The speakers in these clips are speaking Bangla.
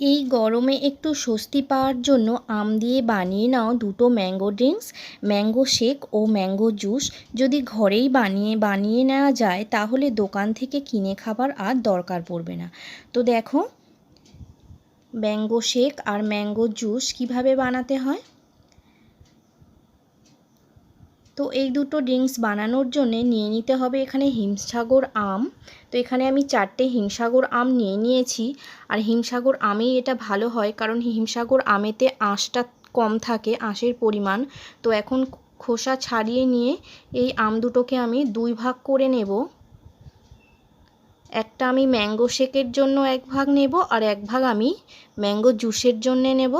এই গরমে একটু স্বস্তি পাওয়ার জন্য আম দিয়ে বানিয়ে নাও দুটো ম্যাঙ্গো ড্রিঙ্কস, ম্যাঙ্গো শেক ও ম্যাঙ্গো জুস। যদি ঘরেই বানিয়ে বানিয়ে নেওয়া যায়, তাহলে দোকান থেকে কিনে খাবার আর দরকার পড়বে না। তো দেখো, ম্যাঙ্গো শেক আর ম্যাঙ্গো জুস কীভাবে বানাতে হয়? তো এই দুটো ড্রিঙ্কস বানানোর জন্যে নিয়ে নিতে হবে এখানে হিমসাগর আম। তো এখানে আমি চারটে হিমসাগর আম নিয়ে নিয়েছি। আর হিমসাগর আমেই এটা ভালো হয় কারণ হিমসাগর আমেতে আঁশটা কম থাকে, আঁশের পরিমাণ। তো এখন খোসা ছাড়িয়ে নিয়ে এই আম দুটোকে আমি দুই ভাগ করে নেব। একটা আমি ম্যাঙ্গো শেকের জন্য এক ভাগ নেব আর এক ভাগ আমি ম্যাঙ্গো জুসের জন্যে নেব।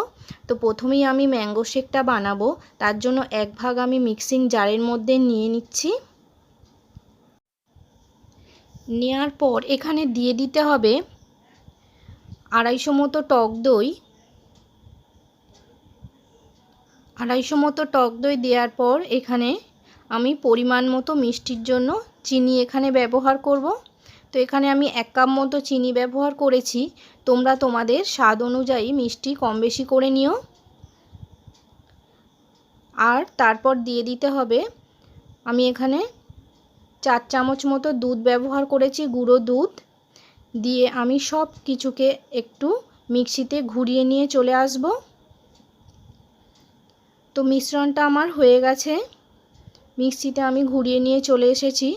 তো প্রথমেই আমি ম্যাঙ্গো শেকটা বানাবো। তার জন্য এক ভাগ আমি মিক্সিং জারের মধ্যে নিয়ে নিচ্ছি। নেওয়ার পর এখানে দিয়ে দিতে হবে আড়াইশো মতো টক দই। আড়াইশো মতো টক দই দেওয়ার পর এখানে আমি পরিমাণ মতো মিষ্টির জন্য চিনি এখানে ব্যবহার করব। তো এখানে আমি এক কাপ মতো চিনি ব্যবহার করেছি। তোমরা তোমাদের স্বাদ অনুযায়ী মিষ্টি কম বেশি করে নিও। আর তারপর দিয়ে দিতে হবে, আমি এখানে চার চামচ মতো দুধ ব্যবহার করেছি, গুঁড়ো দুধ। দিয়ে আমি সব কিছুকে একটু মিক্সিতে ঘুরিয়ে নিয়ে চলে আসব। তো মিশ্রণটা আমার হয়ে গেছে। মিক্সিতে আমি ঘুরিয়ে নিয়ে চলে এসেছি।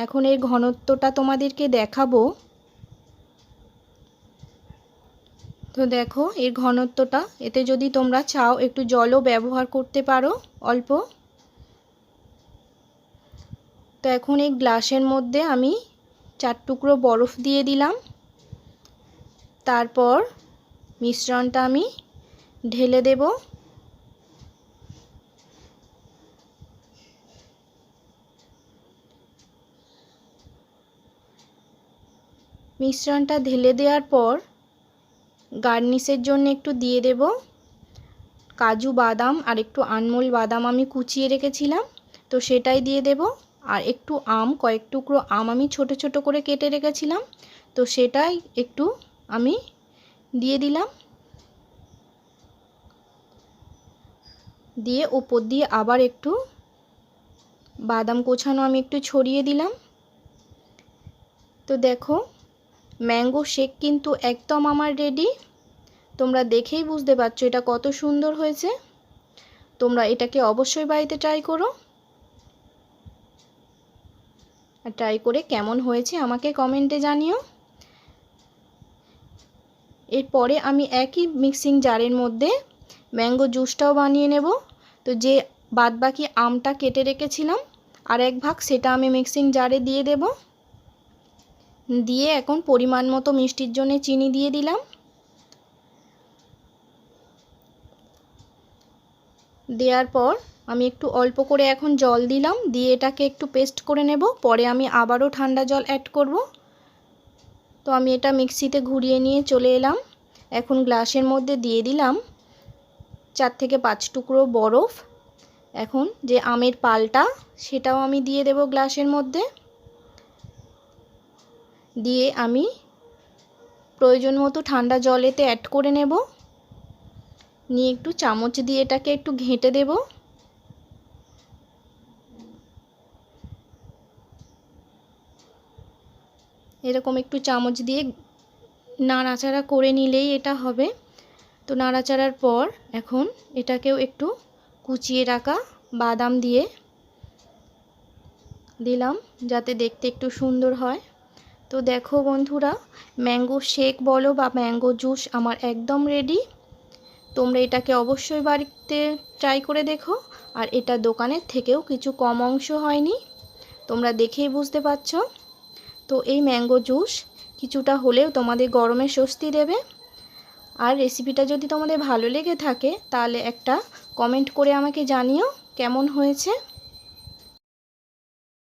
এখন এর ঘনত্বটা তোমাদেরকে দেখাবো। তো দেখো, এর ঘনত্বটা, এতে যদি তোমরা চাও, একটু জলও ব্যবহার করতে পারো, অল্প। তো এখন এই গ্লাসের মধ্যে আমি চার টুকরো বরফ দিয়ে দিলাম। তারপর মিশ্রণটা আমি ঢেলে দেবো। মিশ্রণটা ঢেলে দেওয়ার পর গার্নিশের জন্য একটু দিয়ে দেব। কাজু বাদাম আর একটু আনমোল বাদাম আমি কুচিয়ে রেখেছিলাম, তো সেটাই দিয়ে দেব। আর একটু আম, কয়েক টুকরো আম আমি ছোট ছোট করে কেটে রেখেছিলাম, তো সেটাই একটু আমি দিয়ে দিলাম। দিয়ে ওপর দিয়ে আবার একটু বাদাম কোছানো আমি একটু ছড়িয়ে দিলাম। তো দেখো ম্যাঙ্গো শেক কিন্তু একদম আমার রেডি। তোমরা দেখেই বুঝতে পারছ এটা কত সুন্দর হয়েছে। তোমরা এটাকে অবশ্যই বাড়িতে ট্রাই করো। আর ট্রাই করে কেমন হয়েছে আমাকে কমেন্টে জানিও। এরপরে আমি একই মিক্সিং জারের মধ্যে ম্যাঙ্গো জুসটাও বানিয়ে নেব। তো যে বাদবাকি আমটা কেটে রেখেছিলাম, আর এক ভাগ সেটা আমি মিক্সিং জারে দিয়ে দেবো। দিয়ে এখন পরিমাণ মতো মিষ্টির জন্য চিনি দিয়ে দিলাম। দেওয়ার পর আমি একটু অল্প করে এখন জল দিলাম, দিয়ে এটাকে একটু পেস্ট করে নেব। পরে আমি আবারও ঠান্ডা জল অ্যাড করব। তো আমি এটা মিক্সিতে ঘুরিয়ে নিয়ে চলে এলাম। এখন গ্লাসের মধ্যে দিয়ে দিলাম চার থেকে পাঁচ টুকরো বরফ। এখন যে আমের পালটা সেটাও আমি দিয়ে দেব গ্লাসের মধ্যে। দিয়ে আমি প্রয়োজন মতো ঠান্ডা জলেতে অ্যাড করে নেব। নিয়ে একটু চামচ দিয়ে এটাকে একটু ঘেঁটে দেব। এরকম একটু চামচ দিয়ে নাড়াচাড়া করে নিলেই এটা হবে। তো নাড়াচাড়ার পর এখন এটাকেও একটু কুচিয়ে রাখা বাদাম দিয়ে দিলাম যাতে দেখতে একটু সুন্দর হয়। তো দেখো বন্ধুরা ম্যাঙ্গো শেক বলো বা ম্যাঙ্গো জুস আমার একদম রেডি তোমরা এটাকে অবশ্যই বাড়িতে ট্রাই করে দেখো। আর এটা দোকানের থেকেও কিছু কম অংশ হয়নি। তোমরা দেখেই বুঝতে পারছ। তো এই ম্যাঙ্গো জুস কিছুটা হলেও তোমাদের গরমে স্বস্তি দেবে। আর রেসিপিটা যদি তোমাদের ভালো লেগে থাকে, তাহলে একটা কমেন্ট করে আমাকে জানিও কেমন হয়েছে।